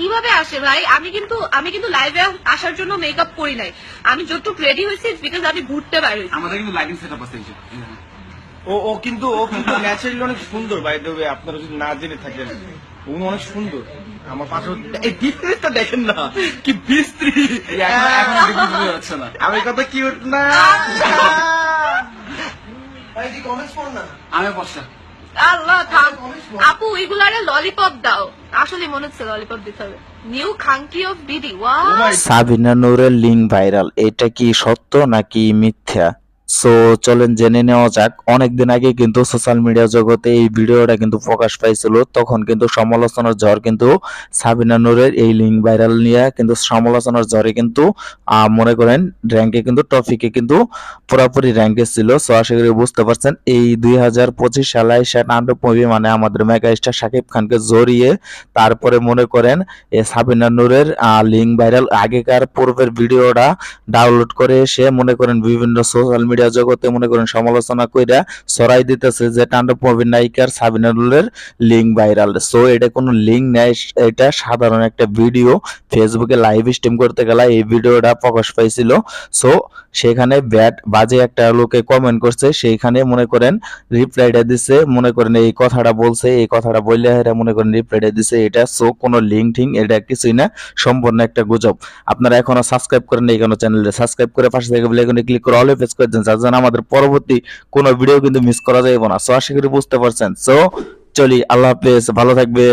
কীভাবে আসে ভাই? আমি কিন্তু আমি কিন্তু লাইভে আসার জন্য মেকআপ করি নাই। আমি যতটুকু রেডি হয়েছি বিকজ আমি ঘুরতে পারি আমাদের কিন্তু লাইটিং সেট আপ আছে ও ও কিন্তু ও কিন্তু ন্যাচারালি অনেক সুন্দর বাই দ্য ওয়ে আপনারা যদি না জেনে থাকেন। উনি অনেক সুন্দর। আমার পাশে এই ডিফারেন্সটা দেখেন না কি বিস্ত্রী না। আমি কত কিউট না। আমি বসা আল্লাহ থাম আপু এগুলারে ললিপপ দাও। আসলে মনে হচ্ছে ললিপপ দিতে হবে। নিউ খাঙ্কি অফ বিডি ওয়া সাবিনা নূরের লিঙ্ক ভাইরাল এটা কি সত্য নাকি মিথ্যা? সো চলেন জেনে নেওয়া যাক। অনেকদিন আগে কিন্তু সোশ্যাল মিডিয়া জগতে এই ভিডিওটা কিন্তু প্রকাশ পাইছিল। তখন কিন্তু সমালোচনার ঝড় কিন্তু সাবিনা নূরের এই লিঙ্ক ভাইরাল নিয়ে কিন্তু সমালোচনার ঝড়ে কিন্তু মনে করেন র্যাঙ্কে কিন্তু টপিকে কিন্তু পুরোপুরি র্যাঙ্কে ছিল। সো আশা করি বুঝতে পারছেন, এই দুই হাজার পঁচিশ সালে সে নাটক মুভি মানে আমাদের মেগা স্টার শাকিব খানকে জড়িয়ে তারপরে মনে করেন এ সাবিনা নূরের লিঙ্ক ভাইরাল আগেকার পূর্বের ভিডিওটা ডাউনলোড করে এসে মনে করেন বিভিন্ন সোশ্যাল মিডিয়া জগতে মনে করেন সমালোচনা কইরা ছড়াই দিতেছে যে টান্ডব মুভির নায়িকার সাবিনারুলের লিঙ্ক ভাইরাল। সো এটা কোনো লিঙ্ক নেই, এটা সাধারণ একটা ভিডিও। ফেসবুকে লাইভ স্ট্রিম করতে গেলে এই ভিডিওটা প্রকাশ পাইছিল। সো সেখানে ব্যাট বাজে একটা লোকে কমেন্ট করছে, সেইখানে মনে করেন রিপ্লাইটা দিছে, মনে করেন এই কথাটা বলছে, এই কথাটা বললে এরা মনে করেন রিপ্লাইটা দিছে, এটা সো কোনো লিঙ্ক ঠিং এটা কিছুই না, সম্পূর্ণ একটা গুজব। আপনারা এখনও সাবস্ক্রাইব করেন এই কোনো চ্যানেলে সাবস্ক্রাইব করে পাশে থেকে বেল আইকনে ক্লিক করে অল প্রেস করে দেন যার জন্য আমাদের পরবর্তী কোনো ভিডিও কিন্তু মিস করা যাবে না। সো আশা করি বুঝতে পারছেন। সো চলি, আল্লাহ হাফেজ, ভালো থাকবে।